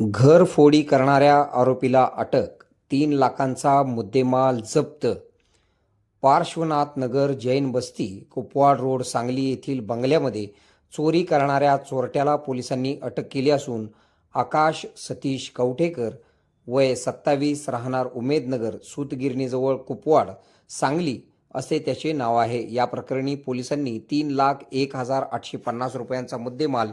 घरफोडी करणाऱ्या आरोपीला अटक तीन लाखांचा मुद्देमाल जप्त. पार्श्वनाथ नगर जैन बस्ती कुपवाड रोड सांगली येथील बंगल्यामध्ये चोरी करणाऱ्या चोरट्याला पोलिसांनी अटक केली असून आकाश सतीश कवठेकर वय सत्तावीस राहणार उमेदनगर सूतगिरणीजवळ कुपवाड सांगली असे त्याचे नाव आहे. या प्रकरणी पोलिसांनी तीन लाख एक हजार आठशे पन्नास रुपयांचा मुद्देमाल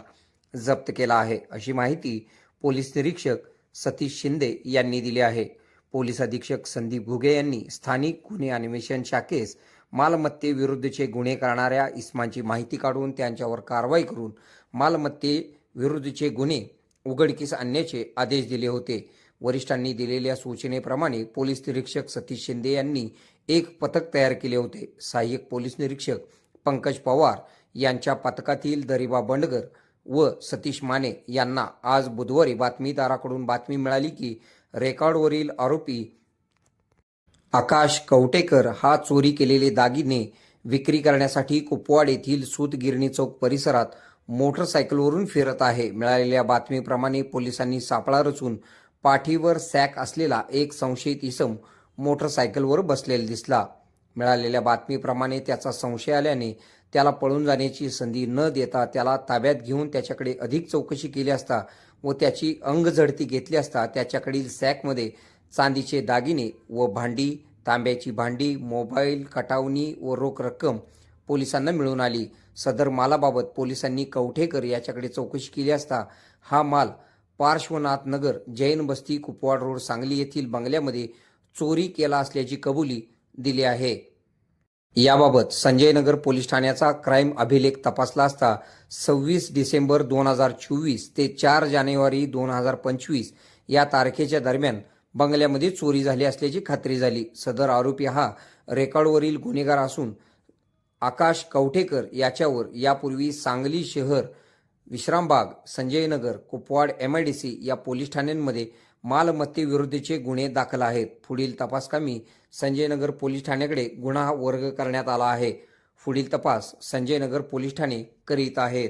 जप्त केला आहे. अशी माहिती पोलीस निरीक्षक सतीश शिंदे यांनी दिली आहे. पोलीस अधीक्षक संदीप घुगे यांनी स्थानिक गुन्हे अन्वेषण शाखेस मालमत्तेविरुद्धचे गुन्हे करणाऱ्या इस्मांची माहिती काढून त्यांच्यावर कारवाई करून मालमत्तेविरुद्धचे गुन्हे उघडकीस आणण्याचे आदेश दिले होते. वरिष्ठांनी दिलेल्या सूचनेप्रमाणे पोलीस निरीक्षक सतीश शिंदे यांनी एक पथक तयार केले होते. सहाय्यक पोलीस निरीक्षक पंकज पवार यांच्या पथकातील दरिबा बंडगर व सतीश माने यांना आज बुधवारी बातमीदाराकडून बातमी मिळाली की रेकॉर्डवरील आरोपी आकाश कवटेकर हा चोरी केलेले दागिने विक्री करण्यासाठी कुपवाड येथील सूतगिरणी चौक परिसरात मोटरसायकलवरून फिरत आहे. मिळालेल्या बातमीप्रमाणे पोलिसांनी सापळा रचून पाठीवर सॅक असलेला एक संशयित इसम मोटरसायकलवर बसलेला दिसला. मिळालेल्या बातमीप्रमाणे त्याचा संशय आल्याने त्याला पळून जाण्याची संधी न देता त्याला ताब्यात घेऊन त्याच्याकडे अधिक चौकशी केली असता व त्याची अंगझडती घेतली असता त्याच्याकडील सॅकमध्ये चांदीचे दागिने व भांडी तांब्याची भांडी मोबाईल कटावणी व रोख रक्कम पोलिसांना मिळून आली. सदर मालाबाबत पोलिसांनी कवठेकर याच्याकडे चौकशी केली असता हा माल पार्श्वनाथ नगर जैन बस्ती कुपवाड रोड सांगली येथील बंगल्यामध्ये चोरी केला असल्याची कबुली दिली आहे. याबाबत संजयनगर पोलीस ठाण्याचा क्राईम अभिलेख तपासला असता सव्वीस डिसेंबर दोन हजार चोवीस ते चार जानेवारी दोन हजार पंचवीस या तारखेच्या दरम्यान बंगल्यामध्ये चोरी झाली असल्याची खात्री झाली. सदर आरोपी हा रेकॉर्डवरील गुन्हेगार असून आकाश कवठेकर याच्यावर यापूर्वी सांगली शहर Vishrambag Sanjaynagar Kupwad M I D C या पोलीस ठाण्यांमध्ये मालमत्तेविरुद्धचे गुन्हे दाखल आहेत. पुढील तपासकामी संजयनगर पोलीस ठाण्याकडे गुन्हा वर्ग करण्यात आला आहे. पुढील तपास संजयनगर पोलीस ठाणे करीत आहेत.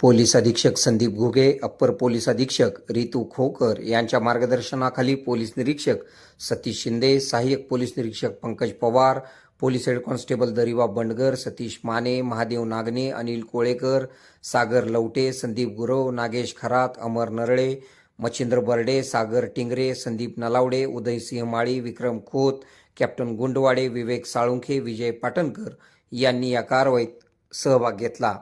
पोलीस अधीक्षक संदीप घुगे अप्पर पोलीस अधीक्षक रितू खोकर यांच्या मार्गदर्शनाखाली पोलीस निरीक्षक सतीश शिंदे सहाय्यक पोलीस निरीक्षक Pankaj Pawar police head constable दरिवा Bandgar Satish Mane Mahadev नागने Anil Kolekar Sagar Lavate Sandeep Gurav Nagesh Kharat Amar Narale Machhindra Barde Sagar Tingre Sandeep Nalawade Uday Singh Mali Vikram Khot captain Gundwade Vivek Salunkhe Vijay Patankar यांनी या कारवाईत सहभाग घेतला.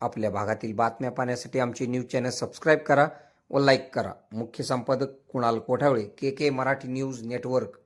आपल्या भागातील बातम्या पाहण्यासाठी आमचे न्यूज चॅनल सबस्क्राईब करा व लाईक करा. मुख्य संपादक Kunal Kothawale K K Marathi news network.